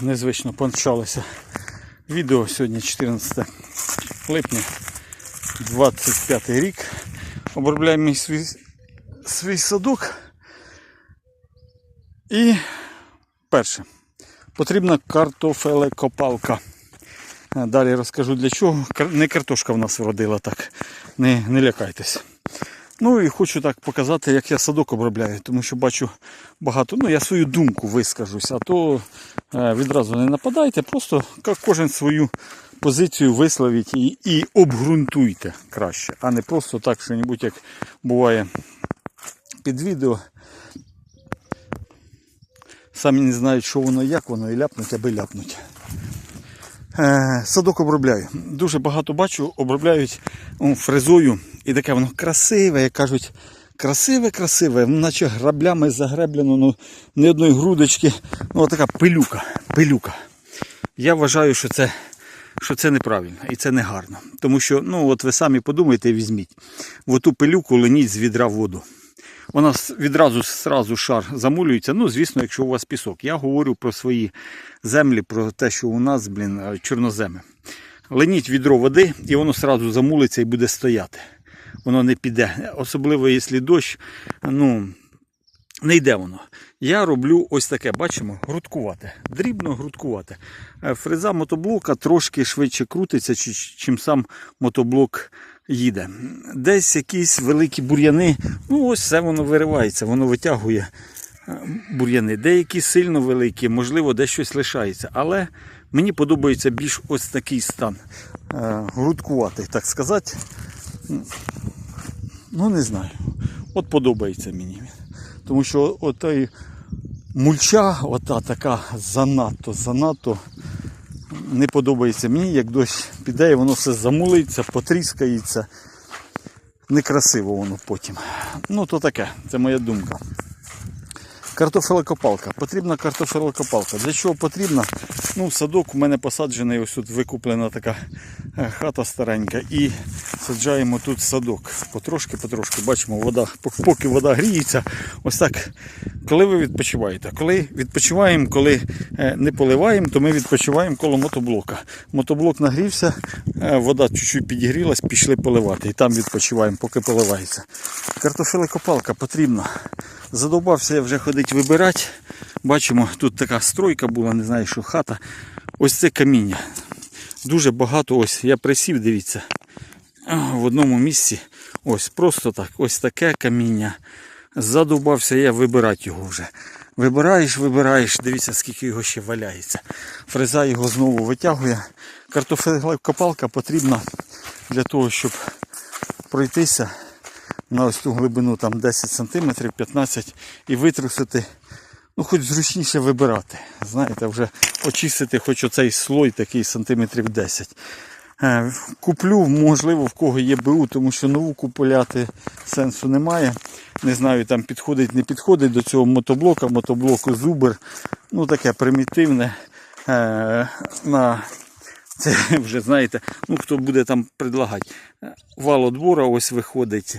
незвично почалося відео. Сьогодні 14 липня 25 рік. Обробляємо мій свій, свій садок. І перше. Потрібна картофелекопалка. Далі розкажу для чого. Не картошка в нас вродила так. Не, не лякайтесь. Ну і хочу так показати, як я садок обробляю, тому що бачу багато. Ну, я свою думку вискажусь, а то е, відразу не нападайте, просто кожен свою позицію висловіть і, і обґрунтуйте краще, а не просто так, що небудь як буває під відео. Самі не знають, що воно, як воно, і ляпнуть, аби ляпнуть. Е, садок обробляю. Дуже багато бачу, обробляють о, фрезою. І таке воно красиве, як кажуть, красиве, красиве, наче граблями загреблено, ну, ні одної грудочки. Ну, така пилюка. пилюка. Я вважаю, що це, що це неправильно і це не гарно. Тому що, ну, от ви самі подумайте і візьміть. В оту пилюку леніть з відра воду. Вона відразу сразу шар замулюється. Ну, звісно, якщо у вас пісок. Я говорю про свої землі, про те, що у нас, блін, е, чорноземи. Леніть відро води, і воно сразу замулиться і буде стояти. Воно не піде. Особливо, якщо дощ, ну, не йде воно. Я роблю ось таке, бачимо, грудкувате. Дрібно грудкувате. Е, Фреза мотоблока трошки швидше крутиться, чи- чим сам мотоблок їде. Десь якісь великі бур'яни, ну ось все воно виривається, воно витягує е, бур'яни. Деякі сильно великі, можливо, десь щось лишається. Але мені подобається більш ось такий стан. е, Грудкуватий, так сказати. Ну, не знаю. От подобається мені. Тому що отой мульча, ота така занадто, занадто не подобається мені, як дощ піде, і воно все замулиться, потріскається. Некрасиво воно потім. Ну, то таке, це моя думка. Картофелекопалка. Потрібна картофелекопалка. Для чого потрібна? Ну, садок у мене посаджений, ось тут викуплена така е, хата старенька. І саджаємо тут садок. Потрошки, потрошки. Бачимо, вода, поки вода гріється. Ось так. Коли ви відпочиваєте? Коли відпочиваємо, коли е, не поливаємо, то ми відпочиваємо коло мотоблока. Мотоблок нагрівся, е, вода чуть-чуть підігрілась, пішли поливати. І там відпочиваємо, поки поливається. Картофелекопалка потрібна. Задовбався я вже ходить вибирати. Бачимо, тут така стройка була, не знаю, що хата. Ось це каміння. Дуже багато ось. Я присів, дивіться. В одному місці. Ось просто так. Ось таке каміння. Задовбався я вибирати його вже. Вибираєш, вибираєш, дивіться, скільки його ще валяється. Фреза його знову витягує. Картофелькопалка потрібна для того, щоб пройтися на ось ту глибину там 10 см, 15 і витрусити, ну хоч зручніше вибирати. Знаєте, вже очистити хоч оцей слой такий сантиметрів 10. Е, Куплю, можливо, в кого є БУ, тому що нову купуляти сенсу немає. Не знаю, там підходить, не підходить до цього мотоблока, мотоблоку Зубер. Ну таке примітивне. Е, на це вже знаєте, ну хто буде там предлагати. Е, Вал отбора ось виходить.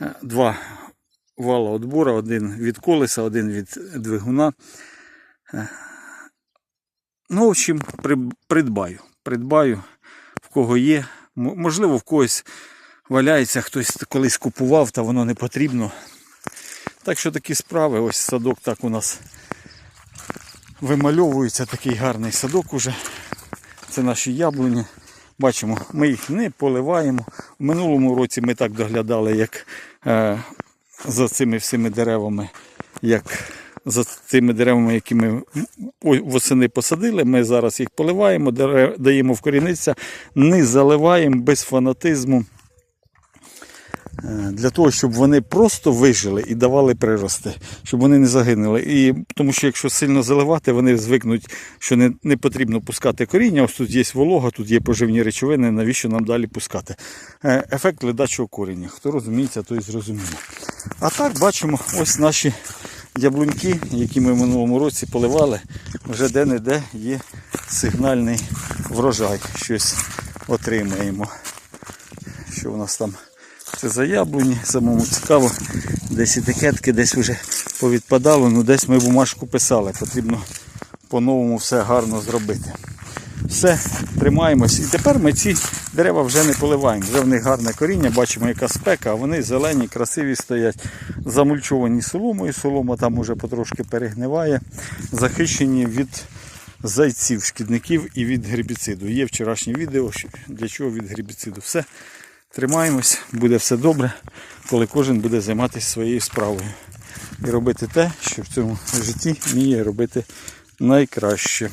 Е, Два вала отбора, один від колеса, один від двигуна. Е, Ну, в общем, придбаю. Придбаю, в кого є. Можливо, в когось валяється, хтось колись купував, та воно не потрібно. Так що такі справи, ось садок так у нас вимальовується, такий гарний садок уже. Це наші яблуні. Бачимо, ми їх не поливаємо. У минулому році ми так доглядали, як за цими всіми деревами, як за цими деревами, які ми восени посадили. Ми зараз їх поливаємо, даємо вкорінитися, не заливаємо без фанатизму. Е, Для того, щоб вони просто вижили і давали прирости, щоб вони не загинули. І, тому що якщо сильно заливати, вони звикнуть, що не, не потрібно пускати коріння. Ось тут є волога, тут є поживні речовини, навіщо нам далі пускати. Е, Ефект ледачого коріння. Хто розуміється, той зрозуміє. А так бачимо ось наші яблуньки, які ми в минулому році поливали, вже де-не-де є сигнальний врожай. Щось отримаємо. Що у нас там? Це за яблуні, самому цікаво. Десь етикетки, десь вже повідпадало, ну десь ми бумажку писали. Потрібно по-новому все гарно зробити. Все, тримаємось. І тепер ми ці дерева вже не поливаємо. Вже в них гарне коріння, бачимо, яка спека, а вони зелені, красиві стоять, замульчовані соломою. Солома там уже потрошки перегниває, захищені від зайців, шкідників і від гербіциду. Є вчорашнє відео, для чого від гербіциду. Все, тримаємось, буде все добре, коли кожен буде займатися своєю справою. І робити те, що в цьому житті вміє робити найкраще.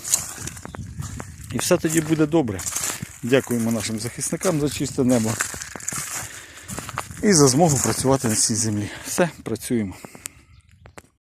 І все тоді буде добре. Дякуємо нашим захисникам за чисте небо і за змогу працювати на цій землі. Все, працюємо.